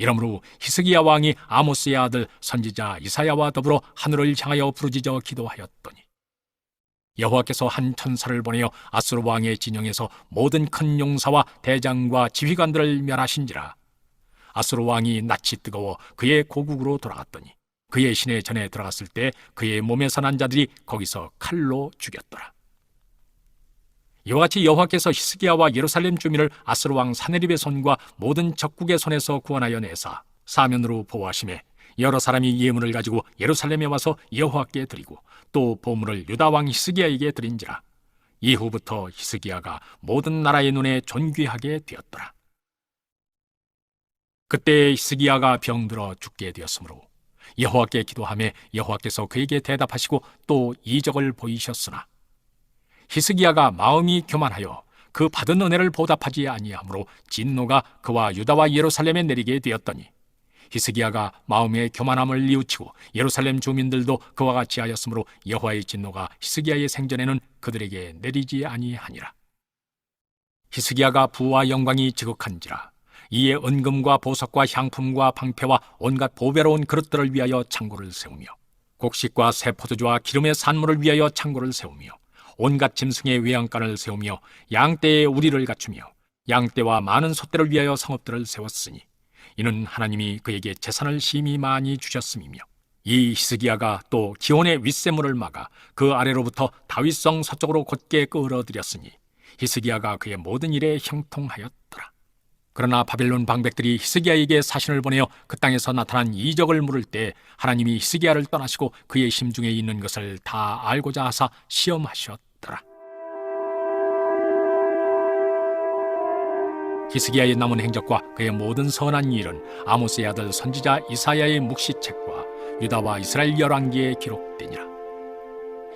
이러므로 히스기야 왕이 아모스의 아들 선지자 이사야와 더불어 하늘을 향하여 부르짖어 기도하였더니 여호와께서 한 천사를 보내어 아수르 왕의 진영에서 모든 큰 용사와 대장과 지휘관들을 멸하신지라 아수르 왕이 낯이 뜨거워 그의 고국으로 돌아갔더니 그의 시내 전에 들어갔을 때 그의 몸에서 난 자들이 거기서 칼로 죽였더라. 이와 같이 여호와께서 히스기야와 예루살렘 주민을 아스르 왕 사네립의 손과 모든 적국의 손에서 구원하여 내사 사면으로 보호하심에 여러 사람이 예물을 가지고 예루살렘에 와서 여호와께 드리고 또 보물을 유다 왕 히스기야에게 드린지라 이후부터 히스기야가 모든 나라의 눈에 존귀하게 되었더라. 그때 히스기야가 병들어 죽게 되었으므로 여호와께 기도하며 여호와께서 그에게 대답하시고 또 이적을 보이셨으나 히스기야가 마음이 교만하여 그 받은 은혜를 보답하지 아니하므로 진노가 그와 유다와 예루살렘에 내리게 되었더니 히스기야가 마음의 교만함을 뉘우치고 예루살렘 주민들도 그와 같이 하였으므로 여호와의 진노가 히스기야의 생전에는 그들에게 내리지 아니하니라. 히스기야가 부와 영광이 지극한지라 이에 은금과 보석과 향품과 방패와 온갖 보배로운 그릇들을 위하여 창고를 세우며 곡식과 새 포도주와 기름의 산물을 위하여 창고를 세우며 온갖 짐승의 외양간을 세우며 양떼의 우리를 갖추며 양떼와 많은 소떼를 위하여 성읍들을 세웠으니 이는 하나님이 그에게 재산을 심히 많이 주셨음이며 이 히스기야가 또 기온의 윗세물을 막아 그 아래로부터 다윗성 서쪽으로 곧게 끌어들였으니 히스기야가 그의 모든 일에 형통하였더라. 그러나 바벨론 방백들이 히스기야에게 사신을 보내어 그 땅에서 나타난 이적을 물을 때 하나님이 히스기야를 떠나시고 그의 심중에 있는 것을 다 알고자 하사 시험하셨 더라. 히스기야의 남은 행적과 그의 모든 선한 일은 아모스의 아들 선지자 이사야의 묵시책과 유다와 이스라엘 열왕기에 기록되니라.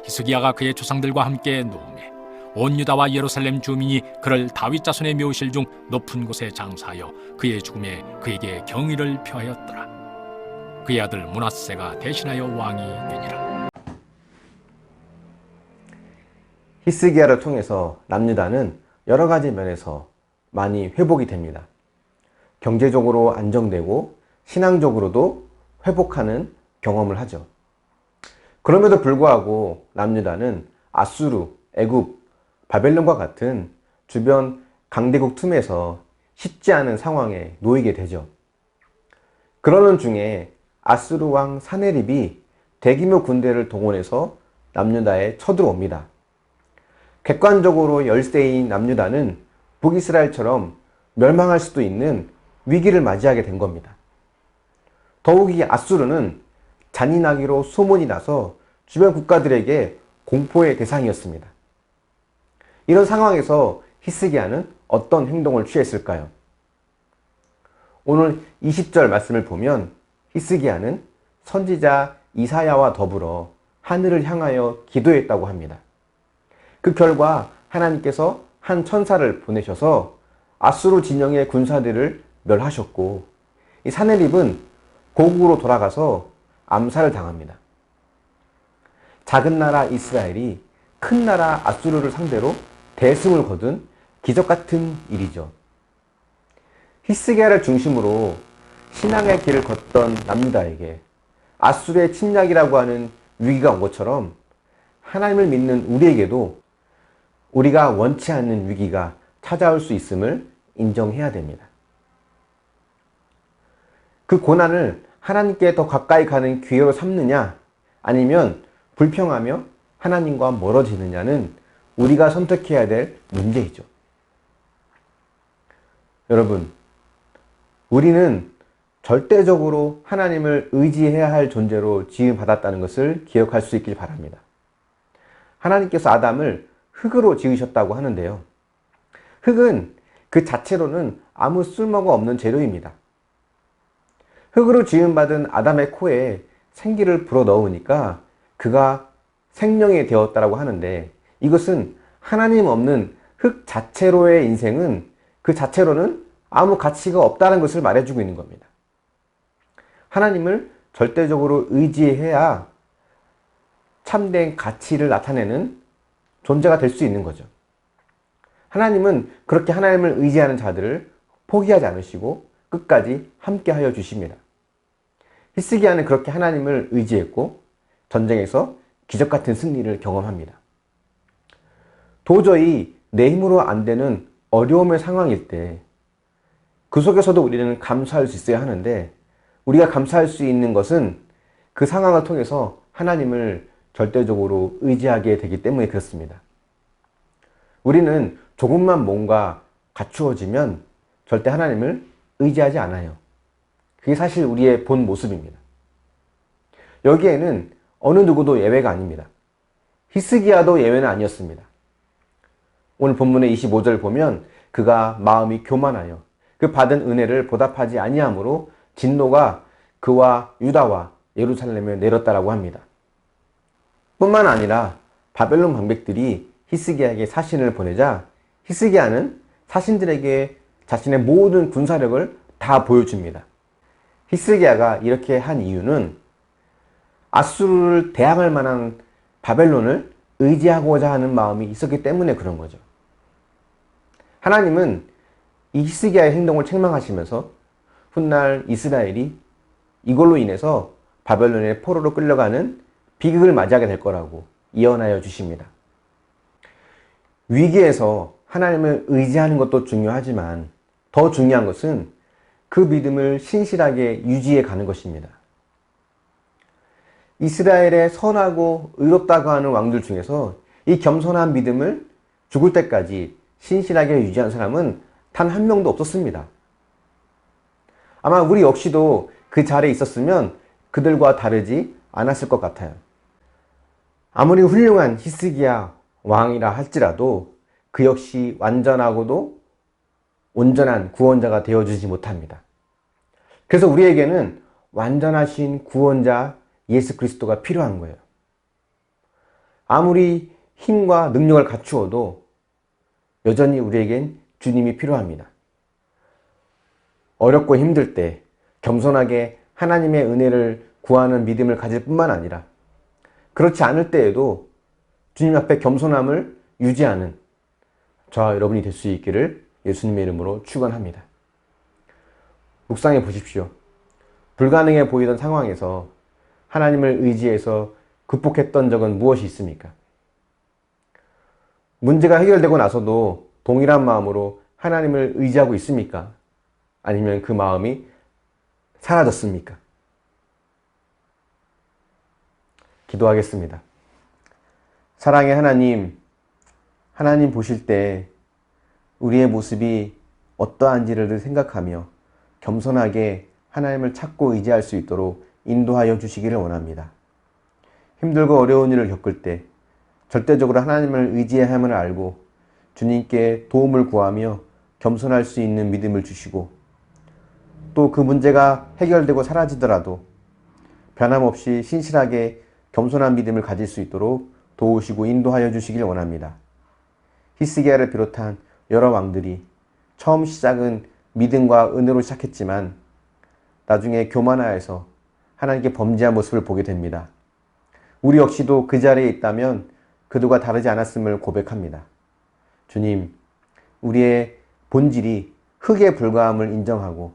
히스기야가 그의 조상들과 함께 노음에 온 유다와 예루살렘 주민이 그를 다윗 자손의 묘실 중 높은 곳에 장사하여 그의 죽음에 그에게 경의를 표하였더라. 그의 아들 문하세가 대신하여 왕이 되니라. 히스기야를 통해서 남유다는 여러 가지 면에서 많이 회복이 됩니다. 경제적으로 안정되고 신앙적으로도 회복하는 경험을 하죠. 그럼에도 불구하고 남유다는 아수르, 애굽, 바벨론과 같은 주변 강대국 틈에서 쉽지 않은 상황에 놓이게 되죠. 그러는 중에 아수르 왕 사네립이 대규모 군대를 동원해서 남유다에 쳐들어옵니다. 객관적으로 열세인 남유다는 북이스라엘처럼 멸망할 수도 있는 위기를 맞이하게 된 겁니다. 더욱이 아수르는 잔인하기로 소문이 나서 주변 국가들에게 공포의 대상이었습니다. 이런 상황에서 히스기야는 어떤 행동을 취했을까요? 오늘 20절 말씀을 보면 히스기야는 선지자 이사야와 더불어 하늘을 향하여 기도했다고 합니다. 그 결과 하나님께서 한 천사를 보내셔서 아수르 진영의 군사들을 멸하셨고 이 사네립은 고국으로 돌아가서 암살을 당합니다. 작은 나라 이스라엘이 큰 나라 아수르를 상대로 대승을 거둔 기적 같은 일이죠. 히스기야를 중심으로 신앙의 길을 걷던 남유다에게 아수르의 침략이라고 하는 위기가 온 것처럼 하나님을 믿는 우리에게도 우리가 원치 않는 위기가 찾아올 수 있음을 인정해야 됩니다. 그 고난을 하나님께 더 가까이 가는 기회로 삼느냐 아니면 불평하며 하나님과 멀어지느냐는 우리가 선택해야 될 문제이죠. 여러분, 우리는 절대적으로 하나님을 의지해야 할 존재로 지음받았다는 것을 기억할 수 있길 바랍니다. 하나님께서 아담을 흙으로 지으셨다고 하는데요. 흙은 그 자체로는 아무 쓸모가 없는 재료입니다. 흙으로 지음받은 아담의 코에 생기를 불어 넣으니까 그가 생명이 되었다라고 하는데 이것은 하나님 없는 흙 자체로의 인생은 그 자체로는 아무 가치가 없다는 것을 말해주고 있는 겁니다. 하나님을 절대적으로 의지해야 참된 가치를 나타내는 존재가 될 수 있는 거죠. 하나님은 그렇게 하나님을 의지하는 자들을 포기하지 않으시고 끝까지 함께 하여 주십니다. 히스기야는 그렇게 하나님을 의지했고 전쟁에서 기적 같은 승리를 경험합니다. 도저히 내 힘으로 안 되는 어려움의 상황일 때 그 속에서도 우리는 감사할 수 있어야 하는데 우리가 감사할 수 있는 것은 그 상황을 통해서 하나님을 절대적으로 의지하게 되기 때문에 그렇습니다. 우리는 조금만 뭔가 갖추어지면 절대 하나님을 의지하지 않아요. 그게 사실 우리의 본 모습입니다. 여기에는 어느 누구도 예외가 아닙니다. 히스기야도 예외는 아니었습니다. 오늘 본문의 25절 보면 그가 마음이 교만하여 그 받은 은혜를 보답하지 아니하므로 진노가 그와 유다와 예루살렘에 내렸다라고 합니다. 뿐만 아니라 바벨론 방백들이 히스기야에게 사신을 보내자 히스기야는 사신들에게 자신의 모든 군사력을 다 보여줍니다. 히스기야가 이렇게 한 이유는 아수르를 대항할 만한 바벨론을 의지하고자 하는 마음이 있었기 때문에 그런 거죠. 하나님은 이 히스기야의 행동을 책망하시면서 훗날 이스라엘이 이걸로 인해서 바벨론의 포로로 끌려가는 비극을 맞이하게 될 거라고 예언하여 주십니다. 위기에서 하나님을 의지하는 것도 중요하지만 더 중요한 것은 그 믿음을 신실하게 유지해 가는 것입니다. 이스라엘의 선하고 의롭다고 하는 왕들 중에서 이 겸손한 믿음을 죽을 때까지 신실하게 유지한 사람은 단 한 명도 없었습니다. 아마 우리 역시도 그 자리에 있었으면 그들과 다르지 않았을 것 같아요. 아무리 훌륭한 히스기야 왕이라 할지라도 그 역시 완전하고도 온전한 구원자가 되어주지 못합니다. 그래서 우리에게는 완전하신 구원자 예수 그리스도가 필요한 거예요. 아무리 힘과 능력을 갖추어도 여전히 우리에겐 주님이 필요합니다. 어렵고 힘들 때 겸손하게 하나님의 은혜를 구하는 믿음을 가질 뿐만 아니라 그렇지 않을 때에도 주님 앞에 겸손함을 유지하는 저와 여러분이 될 수 있기를 예수님의 이름으로 축원합니다. 묵상해 보십시오. 불가능해 보이던 상황에서 하나님을 의지해서 극복했던 적은 무엇이 있습니까? 문제가 해결되고 나서도 동일한 마음으로 하나님을 의지하고 있습니까? 아니면 그 마음이 사라졌습니까? 기도하겠습니다. 사랑의 하나님, 하나님 보실 때 우리의 모습이 어떠한지를 생각하며 겸손하게 하나님을 찾고 의지할 수 있도록 인도하여 주시기를 원합니다. 힘들고 어려운 일을 겪을 때 절대적으로 하나님을 의지해야 함을 알고 주님께 도움을 구하며 겸손할 수 있는 믿음을 주시고 또 그 문제가 해결되고 사라지더라도 변함없이 신실하게 겸손한 믿음을 가질 수 있도록 도우시고 인도하여 주시길 원합니다. 히스기야를 비롯한 여러 왕들이 처음 시작은 믿음과 은혜로 시작했지만 나중에 교만하여서 하나님께 범죄한 모습을 보게 됩니다. 우리 역시도 그 자리에 있다면 그들과 다르지 않았음을 고백합니다. 주님, 우리의 본질이 흙에 불과함을 인정하고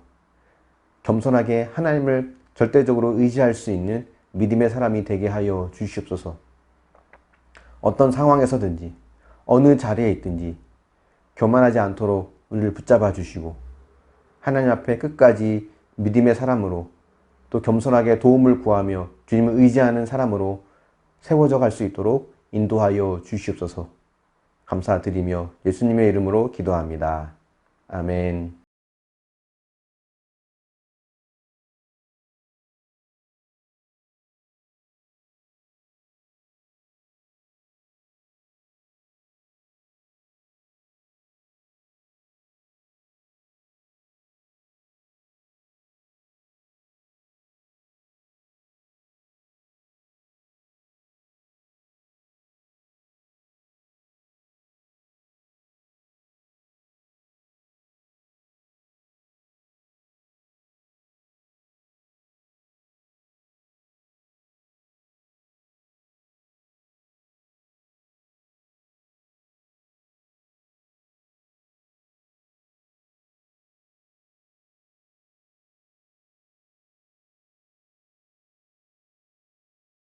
겸손하게 하나님을 절대적으로 의지할 수 있는 믿음의 사람이 되게 하여 주시옵소서. 어떤 상황에서든지 어느 자리에 있든지 교만하지 않도록 우리를 붙잡아 주시고 하나님 앞에 끝까지 믿음의 사람으로 또 겸손하게 도움을 구하며 주님을 의지하는 사람으로 세워져 갈 수 있도록 인도하여 주시옵소서. 감사드리며 예수님의 이름으로 기도합니다. 아멘.